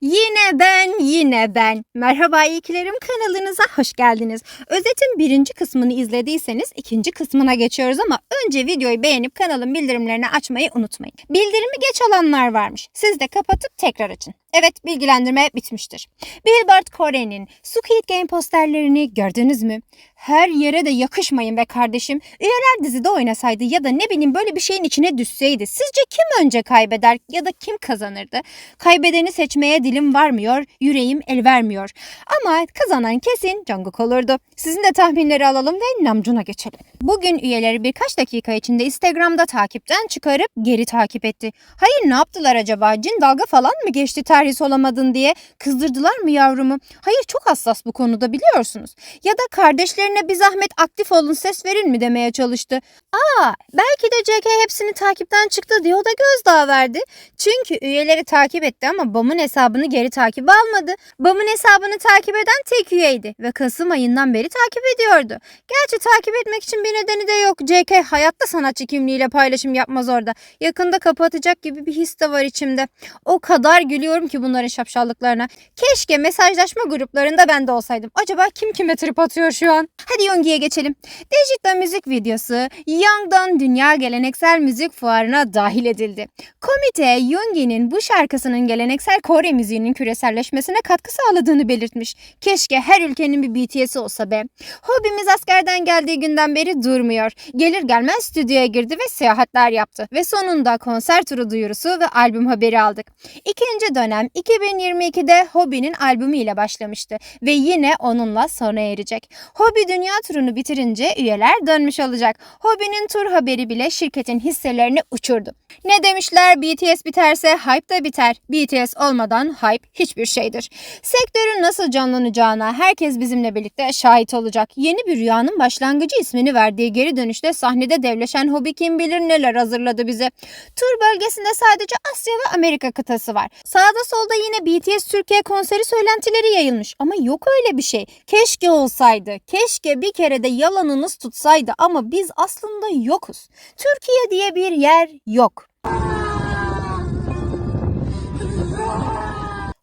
Yine ben, yine ben. Merhaba iyikilerim kanalınıza hoş geldiniz. Özetin birinci kısmını izlediyseniz ikinci kısmına geçiyoruz ama önce videoyu beğenip kanalın bildirimlerini açmayı unutmayın. Bildirimi geç alanlar varmış. Siz de kapatıp tekrar açın. Evet bilgilendirme bitmiştir. Billboard Kore'nin Squid Game posterlerini gördünüz mü? Her yere de yakışmayın be kardeşim. Üyeler dizide oynasaydı ya da ne bileyim böyle bir şeyin içine düşseydi sizce kim önce kaybeder ya da kim kazanırdı? Kaybedeni seçmeye dilim varmıyor, yüreğim el vermiyor. Ama kazanan kesin Jungkook olurdu. Sizin de tahminleri alalım ve Namjoon'a geçelim. Bugün üyeleri birkaç dakika içinde Instagram'da takipten çıkarıp geri takip etti. Hayır ne yaptılar acaba? Cin dalga falan mı geçti terhis olamadın diye? Kızdırdılar mı yavrumu? Hayır çok hassas bu konuda biliyorsunuz. Ya da kardeşlerine bir zahmet aktif olun ses verin mi demeye çalıştı. Aa belki de JK hepsini takipten çıktı diye o da gözdağı verdi. Çünkü üyeleri takip etti ama BAM'ın hesabını geri takip almadı. BAM'ın hesabını takip eden tek üyeydi ve Kasım ayından beri takip ediyordu. Gerçi takip etmek için bir nedeni de yok. JK hayatta sanatçı kimliğiyle paylaşım yapmaz orada. Yakında kapatacak gibi bir his de var içimde. O kadar gülüyorum ki bunların şapşallıklarına. Keşke mesajlaşma gruplarında ben de olsaydım. Acaba kim kime trip atıyor şu an? Hadi Yongi'ye geçelim. Dijital müzik videosu Young'dan Dünya Geleneksel Müzik Fuarı'na dahil edildi. Komite Yoongi'nin bu şarkısının geleneksel Kore müziğinin küreselleşmesine katkı sağladığını belirtmiş. Keşke her ülkenin bir BTS'i olsa be. Hobimiz askerden geldiği günden beri durmuyor. Gelir gelmez stüdyoya girdi ve seyahatler yaptı. Ve sonunda konser turu duyurusu ve albüm haberi aldık. İkinci dönem 2022'de Hobby'nin albümü ile başlamıştı ve yine onunla sona erecek. Hobby dünya turunu bitirince üyeler dönmüş olacak. Hobby'nin tur haberi bile şirketin hisselerini uçurdu. Ne demişler BTS biterse hype da biter. BTS olmadan hype hiçbir şeydir. Sektörün nasıl canlanacağına herkes bizimle birlikte şahit olacak. Yeni bir rüyanın başlangıcı ismini verdiği geri dönüşte sahnede devleşen Hobby kim bilir neler hazırladı bize. Tur bölgesinde sadece Asya ve Amerika kıtası var. Sağda solda yine BTS Türkiye konseri söylentileri yayılmış ama yok öyle bir şey. Keşke olsaydı. Keşke bir kere de yalanınız tutsaydı ama biz aslında yokuz. Türkiye diye bir yer yok.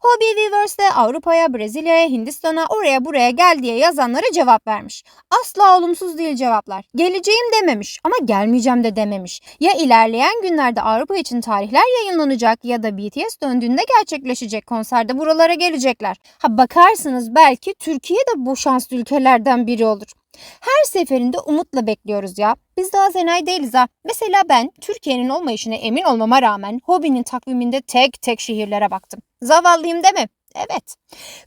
Hobby Weavers'te Avrupa'ya, Brezilya'ya, Hindistan'a, oraya buraya gel diye yazanlara cevap vermiş. Asla olumsuz değil cevaplar. Geleceğim dememiş ama gelmeyeceğim de dememiş. Ya ilerleyen günlerde Avrupa için tarihler yayınlanacak ya da BTS döndüğünde gerçekleşecek konserde buralara gelecekler. Ha bakarsınız belki Türkiye de bu şanslı ülkelerden biri olur. Her seferinde umutla bekliyoruz ya. Biz daha Zenay değiliz ha. Mesela ben Türkiye'nin olmayışına emin olmama rağmen hobinin takviminde tek tek şehirlere baktım. Zavallıyım deme. Evet.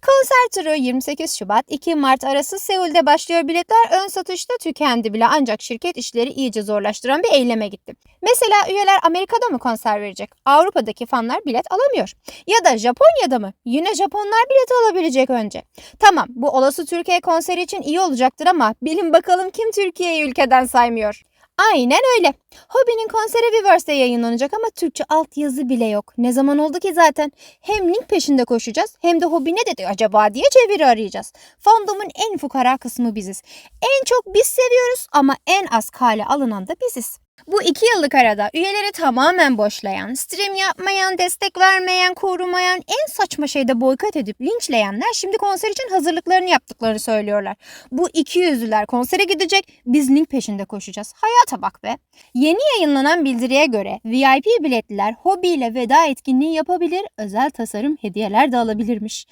Konser turu 28 Şubat 2 Mart arası Seul'de başlıyor. Biletler ön satışta tükendi bile ancak şirket işleri iyice zorlaştıran bir eyleme gitti. Mesela üyeler Amerika'da mı konser verecek? Avrupa'daki fanlar bilet alamıyor. Ya da Japonya'da mı? Yine Japonlar bilet alabilecek önce. Tamam bu olası Türkiye konseri için iyi olacaktır ama bilin bakalım kim Türkiye'yi ülkeden saymıyor. Aynen öyle. Hobby'nin konseri Weverse'de yayınlanacak ama Türkçe altyazı bile yok. Ne zaman oldu ki zaten? Hem link peşinde koşacağız hem de Hobby ne dedi acaba diye çeviri arayacağız. Fandom'un en fukara kısmı biziz. En çok biz seviyoruz ama en az kale alınan da biziz. Bu iki yıllık arada üyeleri tamamen boşlayan, stream yapmayan, destek vermeyen, korumayan, en saçma şeyde boykot edip linçleyenler şimdi konser için hazırlıklarını yaptıklarını söylüyorlar. Bu iki yüzlüler konsere gidecek, biz link peşinde koşacağız. Hayata bak be. Yeni yayınlanan bildiriye göre VIP biletliler hobi ile veda etkinliği yapabilir, özel tasarım hediyeler de alabilirmiş.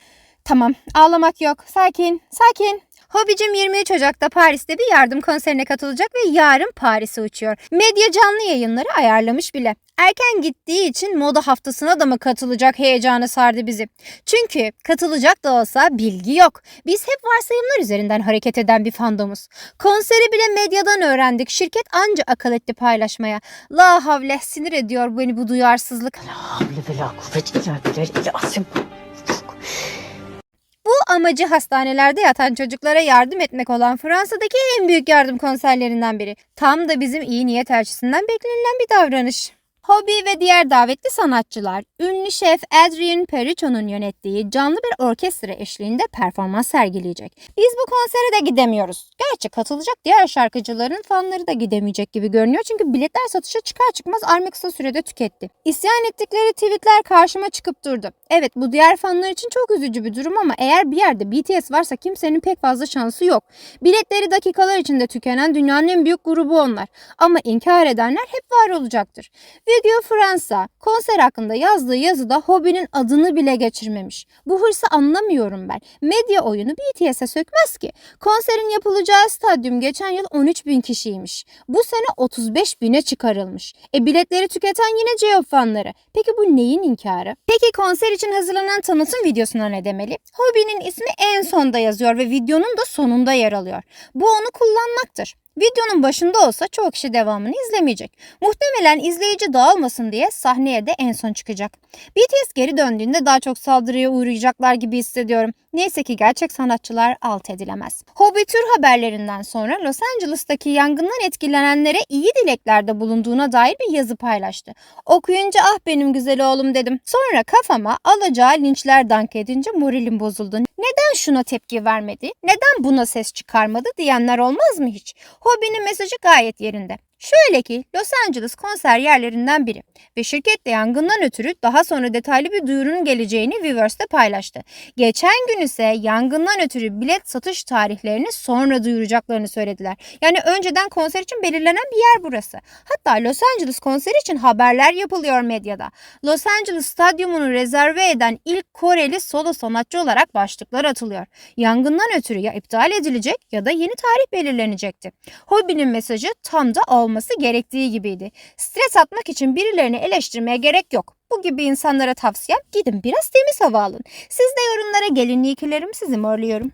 Tamam, ağlamak yok. Sakin, sakin. Hobicim 23 Ocak'ta Paris'te bir yardım konserine katılacak ve yarın Paris'e uçuyor. Medya canlı yayınları ayarlamış bile. Erken gittiği için moda haftasına da mı katılacak heyecanı sardı bizi. Çünkü katılacak da olsa bilgi yok. Biz hep varsayımlar üzerinden hareket eden bir fandomuz. Konseri bile medyadan öğrendik. Şirket anca akıl etti paylaşmaya. La havle sinir ediyor beni bu duyarsızlık. havle ve la kuvvet illa billah amacı hastanelerde yatan çocuklara yardım etmek olan Fransa'daki en büyük yardım konserlerinden biri. Tam da bizim iyi niyet elçisinden beklenilen bir davranış. Hobie ve diğer davetli sanatçılar, ünlü şef Adrian Perico'nun yönettiği canlı bir orkestra eşliğinde performans sergileyecek. Biz bu konsere de gidemiyoruz. Gerçi katılacak diğer şarkıcıların fanları da gidemeyecek gibi görünüyor çünkü biletler satışa çıkar çıkmaz Army kısa sürede tüketti. İsyan ettikleri tweetler karşıma çıkıp durdu. Evet bu diğer fanlar için çok üzücü bir durum ama eğer bir yerde BTS varsa kimsenin pek fazla şansı yok. Biletleri dakikalar içinde tükenen dünyanın en büyük grubu onlar. Ama inkar edenler hep var olacaktır. Video Fransa konser hakkında yazdığı yazıda Hobie'nin adını bile geçirmemiş. Bu hırsı anlamıyorum ben. Medya oyunu BTS'e sökmez ki. Konserin yapılacağı stadyum geçen yıl 13 bin kişiymiş. Bu sene 35 bine çıkarılmış. E biletleri tüketen yine J-Hope fanları. Peki bu neyin inkarı? Peki konser için hazırlanan tanıtım videosuna ne demeli? Hobie'nin ismi en sonda yazıyor ve videonun da sonunda yer alıyor. Bu onu kullanmaktır. Videonun başında olsa çoğu kişi devamını izlemeyecek. Muhtemelen izleyici dağılmasın diye sahneye de en son çıkacak. BTS geri döndüğünde daha çok saldırıya uğrayacaklar gibi hissediyorum. Neyse ki gerçek sanatçılar alt edilemez. Hobby tür haberlerinden sonra Los Angeles'taki yangından etkilenenlere iyi dileklerde bulunduğuna dair bir yazı paylaştı. Okuyunca ah benim güzel oğlum dedim. Sonra kafama alacağı linçler dank edince moralim bozuldu. Neden şuna tepki vermedi? Neden buna ses çıkarmadı diyenler olmaz mı hiç? Hobinin mesajı gayet yerinde. Şöyle ki Los Angeles konser yerlerinden biri ve şirket de yangından ötürü daha sonra detaylı bir duyurunun geleceğini Weverse'de paylaştı. Geçen gün ise yangından ötürü bilet satış tarihlerini sonra duyuracaklarını söylediler. Yani önceden konser için belirlenen bir yer burası. Hatta Los Angeles konseri için haberler yapılıyor medyada. Los Angeles stadyumunu rezerve eden ilk Koreli solo sanatçı olarak başlıklar atılıyor. Yangından ötürü ya iptal edilecek ya da yeni tarih belirlenecekti. Hobie'nin mesajı tam da olması gerektiği gibiydi. Stres atmak için birilerini eleştirmeye gerek yok. Bu gibi insanlara tavsiyem gidin biraz temiz hava alın. Siz de yorumlara gelin iyi kilerim sizi morluyorum.